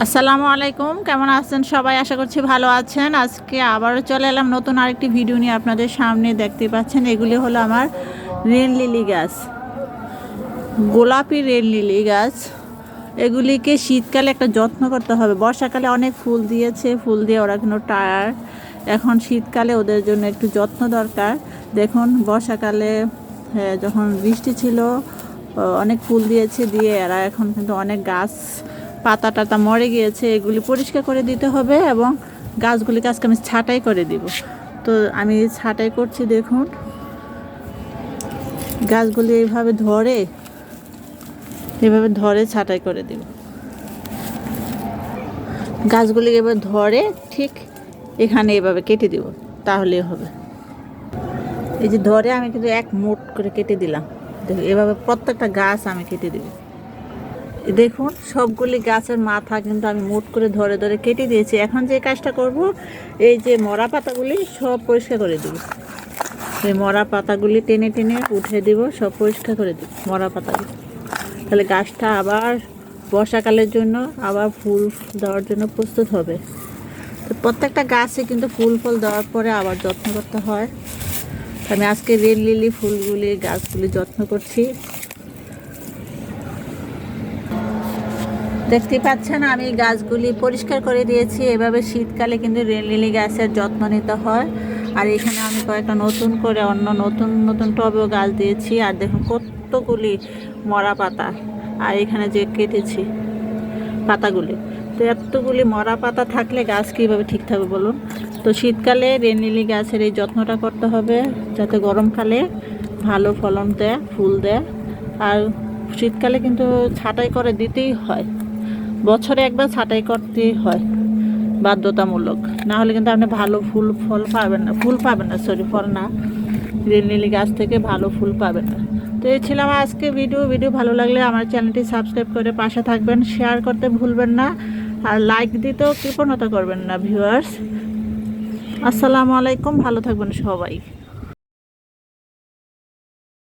আসসালামু আলাইকুম কেমন আছেন সবাই? আশা করছি ভালো আছেন। আজকে আবারও চলে এলাম নতুন আরেকটি ভিডিও নিয়ে আপনাদের সামনে। দেখতে পাচ্ছেন এগুলি হলো আমার রেন লিলি গাছ। গোলাপি রেন লিলি গাছ। এগুলিকে শীতকালে একটা যত্ন করতে হবে। বর্ষাকালে অনেক ফুল দিয়েছে ফুল দিয়ে ওরা কিন্তু টায়ার। এখন শীতকালে ওদের জন্য একটু যত্ন দরকার। দেখুন বর্ষাকালে হ্যাঁ, যখন বৃষ্টি ছিল অনেক ফুল দিয়েছে দিয়ে এরা এখন কিন্তু অনেক গাছ পাতা টাতা মরে গিয়েছে, এগুলি পরিষ্কার করে দিতে হবে এবং গাছগুলিকে আজকে আমি ছাঁটাই করে দিব। তো আমি ছাঁটাই করছি দেখুন। গাছগুলি এইভাবে ধরে এভাবে ধরে ছাঁটাই করে দিব। গাছগুলি এবার ধরে ঠিক এখানে এভাবে কেটে দিব, তাহলেই হবে। এই যে ধরে আমি কিন্তু এক মোট করে কেটে দিলাম। এভাবে প্রত্যেকটা গাছ আমি কেটে দিব। দেখুন, সবগুলি গাছের মাথা কিন্তু আমি মুট করে ধরে ধরে কেটে দিয়েছি। এখন যে কাজটা করব, এই যে মরা পাতাগুলি সব পরিষ্কার করে দিব। এই মরা পাতাগুলি টেনে টেনে উঠে দিব, সব পরিষ্কার করে দিব মরা পাতাগুলি। তাহলে গাছটা আবার বর্ষাকালের জন্য, আবার ফুল দেওয়ার জন্য প্রস্তুত হবে। তো প্রত্যেকটা গাছে কিন্তু ফুল ফল দেওয়ার পরে আবার যত্ন করতে হয়। আমি আজকে রেল লিলি ফুলগুলি, গাছগুলি যত্ন করছি। দেখতে পাচ্ছেন, আমি গাছগুলি পরিষ্কার করে দিয়েছি। এভাবে শীতকালে কিন্তু রেল লিলি গাছের যত্ন নিতে হয়। আর এখানে আমি কয়েকটা নতুন করে অন্য নতুন নতুন টবেও গাছ দিয়েছি। আর দেখুন কতগুলি মরা পাতা। আর এখানে যে কেটেছি পাতাগুলি। তো এতগুলি মরা পাতা থাকলে গাছ কীভাবে ঠিক থাকবে বলুন? তো শীতকালে রেনলিলি গাছের এই যত্নটা করতে হবে, যাতে গরমকালে ভালো ফলন দেয়, ফুল দেয়। আর শীতকালে কিন্তু ছাঁটাই করে দিতেই হয়। বছরে একবার ছাঁটাই করতেই হয়, বাধ্যতামূলক। না হলে কিন্তু আপনি ভালো ফুল ফল পাবেন না, ফুল পাবেন না সরি ফল না। রেনলিলি গাছ থেকে ভালো ফুল পাবেন না। তো এই ছিল আমার আজকে ভিডিও ভিডিও ভালো লাগলে আমার চ্যানেলটি সাবস্ক্রাইব করে পাশে থাকবেন শেয়ার করতে ভুলবেন না, আর লাইক দিতেও কৃপণতা করবেন না ভিউয়ার্স আসসালামু আলাইকুম, ভালো থাকবেন সবাই।